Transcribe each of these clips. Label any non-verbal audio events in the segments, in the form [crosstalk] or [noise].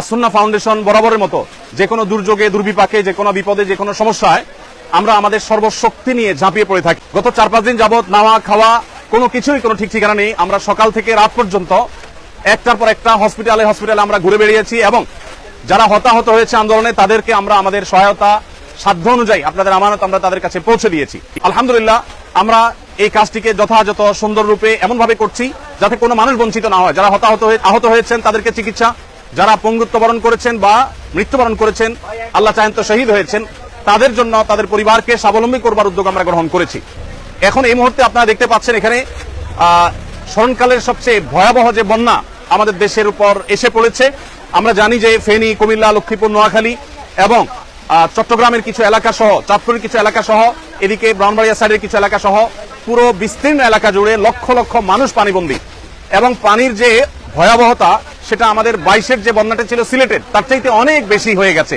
আসন্না foundation বরাবরের মতো যে কোনো দুর্যোগে, দুর্বিপাকে, যে কোনো বিপদে, যে কোনো সমস্যায় আমরা আমাদের সর্বশক্তি নিয়ে ঝাঁপিয়ে পড়ে থাকি। গত চার পাঁচ দিন যাবৎ নাওয়া, খাওয়া, কোনো কিছুই কোনো ঠিক ঠিকানা নেই। আমরা সকাল থেকে রাত পর্যন্ত একটার পর একটা হসপিটালে হসপিটালে আমরা ঘুরে বেরিয়েছি এবং যারা হতাহত হয়েছে আন্দোলনে, তাদেরকে আমরা আমাদের সহায়তা সাধ্য অনুযায়ী আপনাদের আমানত আমরা তাদের কাছে পৌঁছে দিয়েছি। আলহামদুলিল্লাহ, আমরা এই কাজটিকে যথাযথ, সুন্দর রূপে এমনভাবে করছি যাতে কোনো মানুষ বঞ্চিত না হয়। যারা হতাহত আহত হয়েছেন, তাদেরকে চিকিৎসা যারা পঙ্গুত্ব বরণ করেছেন বা মৃত্যুবরণ করেছেন, আল্লাহ চাহেন তো শহীদ হয়েছেন, তাদের জন্য তাদের পরিবারকে স্বাবলম্বী করবার উদ্যোগ আমরা গ্রহণ করেছি। এখন এই মুহূর্তে আপনারা দেখতে পাচ্ছেন এখানে স্মরণকালের সবচেয়ে ভয়াবহ যে বন্যা আমাদের দেশের উপর এসে পড়েছে। আমরা জানি যে ফেনী, কুমিল্লা, লক্ষ্মীপুর, নোয়াখালী এবং চট্টগ্রামের কিছু এলাকা সহ, চাঁদপুরের কিছু এলাকা সহ, এদিকে ব্রাউনবাড়িয়া সাইডের কিছু এলাকা সহ, পুরো বিস্তীর্ণ এলাকা জুড়ে লক্ষ লক্ষ মানুষ পানিবন্দী। এবং পানির যে ভয়াবহতা সেটা আমাদের বাইশের যে বন্যাটা ছিল সিলেটের, তার চাইতে অনেক বেশি হয়ে গেছে।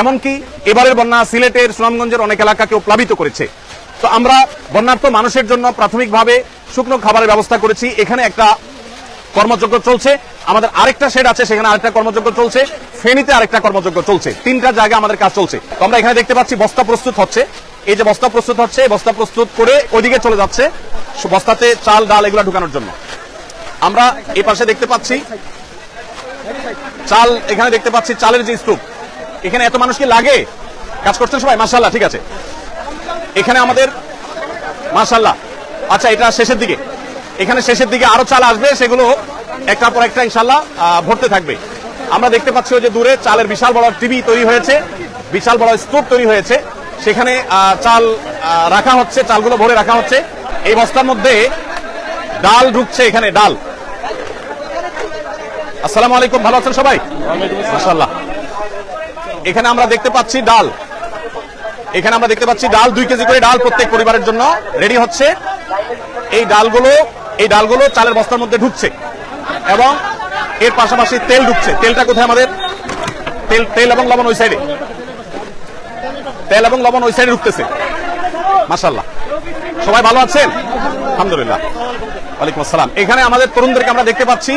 এমনকি এবারের বন্যা সিলেটের সুনামগঞ্জের অনেক এলাকাকেও প্লাবিত করেছে। তো আমরা বন্যার্থ মানুষের জন্য প্রাথমিকভাবে শুকনো খাবারের ব্যবস্থা করেছি। এখানে একটা কর্মযজ্ঞ চলছে। আমাদের আরেকটা শেড আছে, সেখানে আরেকটা কর্মযজ্ঞ চলছে। ফেনীতে আরেকটা কর্মযজ্ঞ চলছে। তিনটা জায়গায় আমাদের কাজ চলছে। তো আমরা এখানে দেখতে পাচ্ছি বস্তা প্রস্তুত হচ্ছে। এই যে বস্তা প্রস্তুত হচ্ছে বস্তা প্রস্তুত করে ওইদিকে চলে যাচ্ছে বস্তাতে চাল, ডাল এগুলো ঢুকানোর জন্য। আমরা এই পাশে দেখতে পাচ্ছি চাল, এখানে দেখতে পাচ্ছি চালের যে স্তূপ এখানে এত মানুষ কি লাগে? কাজ করছেন সবাই? মাসাল্লাহ ঠিক আছে। এখানে আমাদের মাসাল্লাহ আচ্ছা এটা শেষের দিকে। এখানে শেষের দিকে আরও চাল আসবে, সেগুলো একটার পর একটা ইনশাল্লাহ ভরতে থাকবে। আমরা দেখতে পাচ্ছি যে দূরে চালের বিশাল বড় টিভি তৈরি হয়েছে, বিশাল বড় স্তূপ তৈরি হয়েছে। সেখানে চাল রাখা হচ্ছে, চালগুলো ভরে রাখা হচ্ছে। এই বস্তার মধ্যে ডাল ঢুকছে এখানে, ডাল। আসসালামু আলাইকুম, ভালো আছেন সবাই? মাশাআল্লাহ। এখানে আমরা দেখতে পাচ্ছি ডাল। এখানে আমরা দেখতে পাচ্ছি ডাল, দুই কেজি করে ডাল প্রত্যেক পরিবারের জন্য রেডি হচ্ছে। এই ডালগুলো এই ডালগুলো চালের বস্তার মধ্যে ঢুকছে এবং এর পাশাপাশি তেল ঢুকছে। তেলটা কোথায় আমাদের? তেল তেল এবং লবণ ওই সাইডে। তেল এবং লবণ ওই সাইডে ঢুকতেছে। মাশাল্লাহ সবাই ভালো আছেন? আলহামদুলিল্লাহ। ওয়ালাইকুম আসসালাম। এখানে আমাদের তরুণদেরকে আমরা দেখতে পাচ্ছি।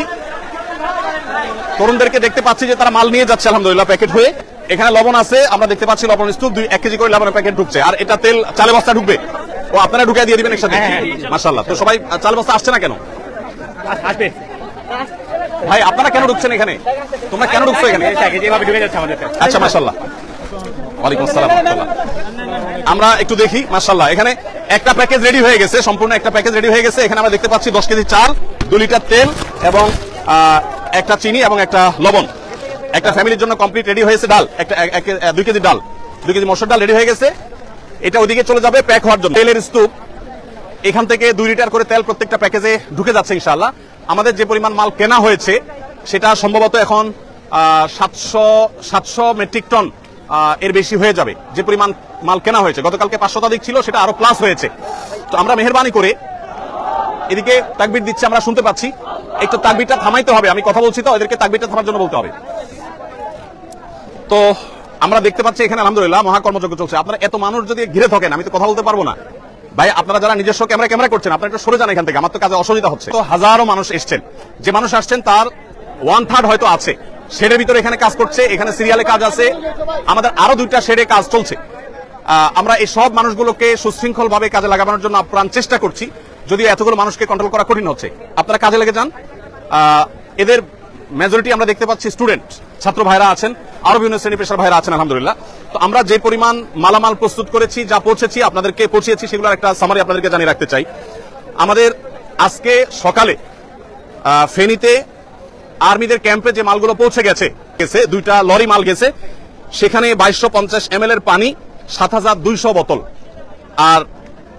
তরুণদেরকে দেখতে পাচ্ছি যে তারা মাল নিয়ে যাচ্ছে আলহামদুলিল্লাহ প্যাকেট হয়ে। এখানে লবণ আছে আমরা দেখতে পাচ্ছি লবণ স্তূপ দুই এক কেজি করে লবণের প্যাকেট ঢুকছে। আর এটা তেল চালে বস্তা ঢুকবে। ও আপনারা ঢুকে দিয়ে দিবেন একসাথে? মাশাল্লাহ তো সবাই চালে বস্তা আসছে না কেন? আসবে। ভাই আপনারা কেন ঢুকছেন এখানে? তোমরা কেন ঢুকছো এখানে? আচ্ছা মাশাল্লাহ ওয়ালাইকুম আসসালাম আমরা একটু দেখি মাশাল্লাহ এখানে একটা প্যাকেজ রেডি হয়ে গেছে সম্পূর্ণ একটা প্যাকেজ রেডি হয়ে গেছে। এখানে আমরা দেখতে পাচ্ছি দশ কেজি চাল দু লিটার তেল এবং আহ, একটা চিনি এবং একটা লবণ। একটা ফ্যামিলির জন্য কমপ্লিট রেডি হয়েছে ডাল। একটা, এক- এক- দুই কেজি ডাল। দুই কেজি মসুর ডাল রেডি হয়ে গেছে। এটা ওদিকে চলে যাবে প্যাক হওয়ার জন্য। তেলের স্তূপ। এখান থেকে দুই লিটার করে তেল প্রত্যেকটা প্যাকেজে ঢুকে যাচ্ছে ইনশাল্লাহ আমাদের যে পরিমাণ মাল কেনা হয়েছে, সেটা সম্ভবত এখন সাতশো সাতশো মেট্রিক টন এর বেশি হয়ে যাবে। যে পরিমাণ মাল কেনা হয়েছে। গতকালকে পাঁচশো শতাধিক ছিল, সেটা আরও প্লাস হয়েছে। তো আমরা মেহরবানি করে এদিকে তাকবির দিচ্ছে, আমরা শুনতে পাচ্ছি। একটু তাকবিরটা থামাইতে হবে, আমি কথা বলছি তো, এদেরকে তাকবিরটা থামার জন্য বলতে হবে। তো আমরা দেখতে পাচ্ছি এখানে আলহামদুলিল্লাহ মহাকর্মযজ্ঞ চলছে। আপনারা এত মানুষ যদি ঘিরে থাকেন, আমি তো কথা বলতে পারব না। ভাই, আপনারা যারা নিজস্ব ক্যামেরা ক্যামেরা করছেন, আপনারা একটু সরে যান এখান থেকে, আমার তো কাজে অসুবিধা হচ্ছে। তো হাজারো মানুষ এসছেন। যে মানুষ আসছেন, তার ওয়ান থার্ড হয়তো আছে। শেডের ভিতরে এখানে কাজ করছে, এখানে সিরিয়ালে কাজ আছে। আমাদের আরও দুইটা শেডে কাজ চলছে। আমরা এই সব মানুষগুলোকে সুশৃঙ্খল ভাবে কাজে লাগানোর জন্য আপ্রাণ চেষ্টা করছি। যদিও এতগুলো মানুষকে কন্ট্রোল করা কঠিন হচ্ছে। আপনারা কাজে লেগে যান। এদের মেজরিটি আমরা দেখতে পাচ্ছি স্টুডেন্ট ছাত্র ভাইরা আছেন আরও বিভিন্ন শ্রেণি পেশার ভাইরা আছেন, আলহামদুলিল্লাহ। তো আমরা যে পরিমাণ মালামাল প্রস্তুত করেছি, যা পৌঁছেছি, আপনাদেরকে পৌঁছিয়েছি, সেগুলোর একটা সামারি আপনাদেরকে জানিয়ে রাখতে চাই। আমাদের আজকে সকালে ফেনীতে আর্মিদের ক্যাম্পে যে মালগুলো পৌঁছে গেছে গেছে, দুইটা লরি মাল গেছে, সেখানে বাইশশো পঞ্চাশ এম এর পানি, সাত হাজার দুইশো বোতল। আর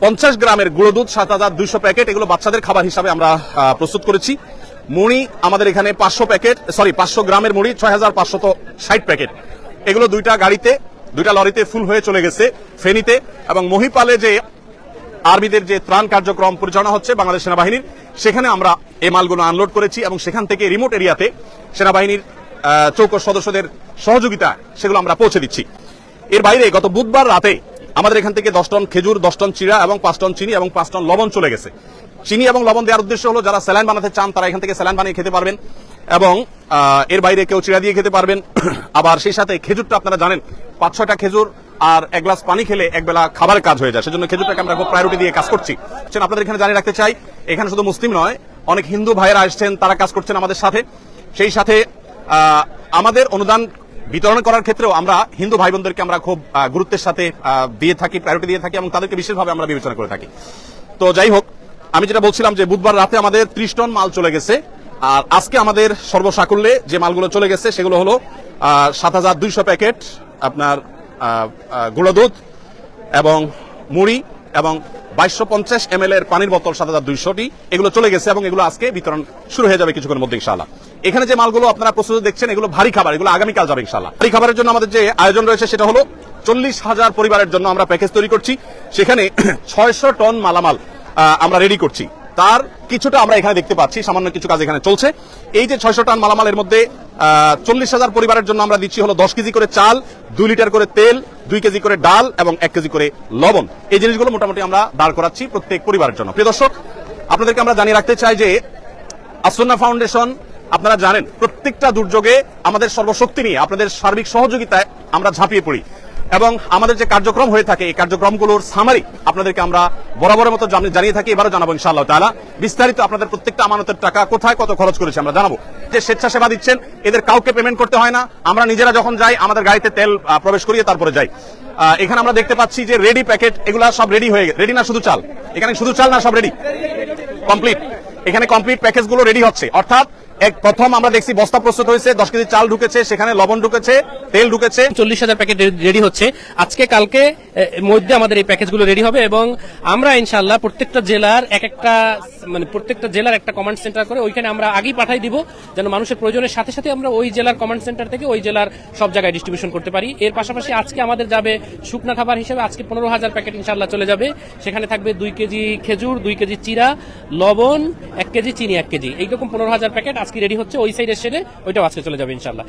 পঞ্চাশ গ্রামের গুঁড়ো দুধ সাত হাজার দুইশো প্যাকেট, এগুলো বাচ্চাদের খাবার হিসাবে আমরা প্রস্তুত করেছি। মুড়ি আমাদের এখানে পাঁচশো প্যাকেট সরি পাঁচশো গ্রামের মুড়ি ছয় হাজার পাঁচশত ষাট প্যাকেট। এগুলো দুইটা গাড়িতে, দুইটা লরিতে ফুল হয়ে চলে গেছে ফেনীতে এবং মহিপালে যে আর্মিদের যে ত্রাণ কার্যক্রম পরিচালনা হচ্ছে বাংলাদেশ সেনাবাহিনীর, সেখানে আমরা এই মালগুলো আনলোড করেছি এবং সেখান থেকে রিমোট এরিয়াতে সেনাবাহিনীর চৌকস সদস্যদের সহযোগিতা, সেগুলো আমরা পৌঁছে দিচ্ছি। এর বাইরে গত বুধবার রাতে আমাদের এখান থেকে দশ টন খেজুর, দশ টন চিড়া এবং পাঁচ টন চিনি এবং পাঁচ টন লবণ চলে গেছে। চিনি এবং লবণ দেওয়ার উদ্দেশ্য হলো যারা স্যালাইন বানাতে চান, তারা এখান থেকে স্যালাইন বানিয়ে খেতে পারবেন। এবং এর বাইরে কেউ চিড়া দিয়ে খেতে পারবেন। [clears throat] আবার সেই সাথে খেজুরটা আপনারা জানেন, পাঁচ ছয়টা খেজুর আর এক গ্লাস পানি খেলে একবেলা খাবারের কাজ হয়ে যায়। সেজন্য খেজুরটাকে আমরা খুব প্রায়োরিটি দিয়ে কাজ করছি। সেজন্য আপনাদের এখানে জানিয়ে রাখতে চাই, এখানে শুধু মুসলিম নয়, অনেক হিন্দু ভাইয়েরা আসছেন, তারা কাজ করছেন আমাদের সাথে। সেই সাথে আমাদের অনুদান বিতরণ করার ক্ষেত্রেও আমরা হিন্দু ভাই বোনদেরকে আমরা খুব গুরুত্বের সাথে দিয়ে থাকি প্রায়োরিটি দিয়ে থাকি এবং তাদেরকে বিশেষভাবে আমরা বিবেচনা করে থাকি। তো যাই হোক আমি যেটা বলছিলাম যে বুধবার রাতে আমাদের ত্রিশ টন মাল চলে গেছে। আর আজকে আমাদের সর্বসাকুল্যে যে মালগুলো চলে গেছে সেগুলো হলো সাত হাজার দুইশো প্যাকেট আপনার গুঁড়ো দুধ এবং মুড়ি এবং বাইশশো পঞ্চাশ এম এর পানির বোতল সাত হাজার দুইশোটি। এগুলো চলে গেছে এবং এগুলো আজকে বিতরণ শুরু হয়ে যাবে কিছুক্ষণের মধ্যে ইনশাআল্লাহ। এখানে যে মালগুলো আপনারা প্রস্তুত দেখছেন, এগুলো ভারী খাবার, এগুলো আগামীকাল যাবে ইনশাআল্লাহ। ভারী খাবারের জন্য আমাদের যে আয়োজন রয়েছে সেটা হলো চল্লিশ হাজার পরিবারের জন্য আমরা প্যাকেজ তৈরি করছি। সেখানে [clears throat] ছয়শো টন মালামাল আমরা রেডি করছি। তার কিছুটা আমরা এখানে দেখতে পাচ্ছি, সামান্য কিছু কাজ এখানে চলছে। এই যে ছয়শো টন মালামালের মধ্যে চল্লিশ হাজার পরিবারের জন্য আমরা দিচ্ছি হলো দশ কেজি করে চাল, দুই লিটার করে তেল, দুই কেজি করে ডাল এবং এক কেজি করে লবণ। এই জিনিসগুলো মোটামুটি আমরা দাঁড় করাচ্ছি প্রত্যেক পরিবারের জন্য। প্রিয় দর্শক, আপনাদেরকে আমরা জানিয়ে রাখতে চাই যে আসন্না ফাউন্ডেশন, আপনারা জানেন, প্রত্যেকটা দুর্যোগে আমাদের সর্বশক্তি নিয়ে, আপনাদের সার্বিক সহযোগিতায় আমরা ঝাঁপিয়ে পড়ি। এবং আমাদের যে কার্যক্রম হয়ে থাকে, এই কার্যক্রমগুলোর সামারি আপনাদেরকে আমরা বরাবরের মতো জানিয়ে থাকি, এবারও জানাব ইনশাআল্লাহ তাআলা। বিস্তারিত আপনাদের প্রত্যেকটা আমানতের টাকা কোথায়, কত খরচ করেছে আমরা জানাব। যে স্বেচ্ছাসেবা দিচ্ছেন, এদের কাউকে পেমেন্ট করতে হয় না। আমরা নিজেরা যখন যাই, আমাদের গাড়িতে তেল প্রবেশ করিয়ে তারপরে যাই। এখানে আমরা দেখতে পাচ্ছি যে রেডি প্যাকেট এগুলা সব রেডি হয়ে রেডি না শুধু চাল? এখানে শুধু চাল না সব রেডি কমপ্লিট এখানে কমপ্লিট প্যাকেজগুলো রেডি হচ্ছে। অর্থাৎ এক প্রথম আমরা দেখছি বস্তা প্রস্তুত হয়েছে, দশ কেজি চাল ঢুকেছে, সেখানে লবণ ঢুকেছে, তেল ঢুকেছে। চল্লিশ হাজার প্যাকেট রেডি হচ্ছে। আজকে, কালকে মধ্যে আমাদের এই প্যাকেজগুলো রেডি হবে এবং আমরা ইনশাল্লাহ প্রত্যেকটা জেলার এক একটা মানে প্রত্যেকটা জেলার একটা কমান্ড সেন্টার করে ওইখানে আমরা আগেই পাঠাই দিব, যেন মানুষের প্রয়োজনের সাথে সাথে আমরা ওই জেলার কমান্ড সেন্টার থেকে ওই জেলার সব জায়গায় ডিস্ট্রিবিউশন করতে পারি। এর পাশাপাশি আজকে আমাদের যাবে শুকনা খাবার হিসেবে আজকে পনেরো হাজার প্যাকেট ইনশাল্লাহ চলে যাবে। সেখানে থাকবে দুই কেজি খেজুর, দুই কেজি চিরা, লবণ, এক কেজি চিনি, এক কেজি। এইরকম পনেরো হাজার প্যাকেট আজকে রেডি হচ্ছে ওই সাইড সেরে ওইটাও আজকে চলে যাবে ইনশাল্লাহ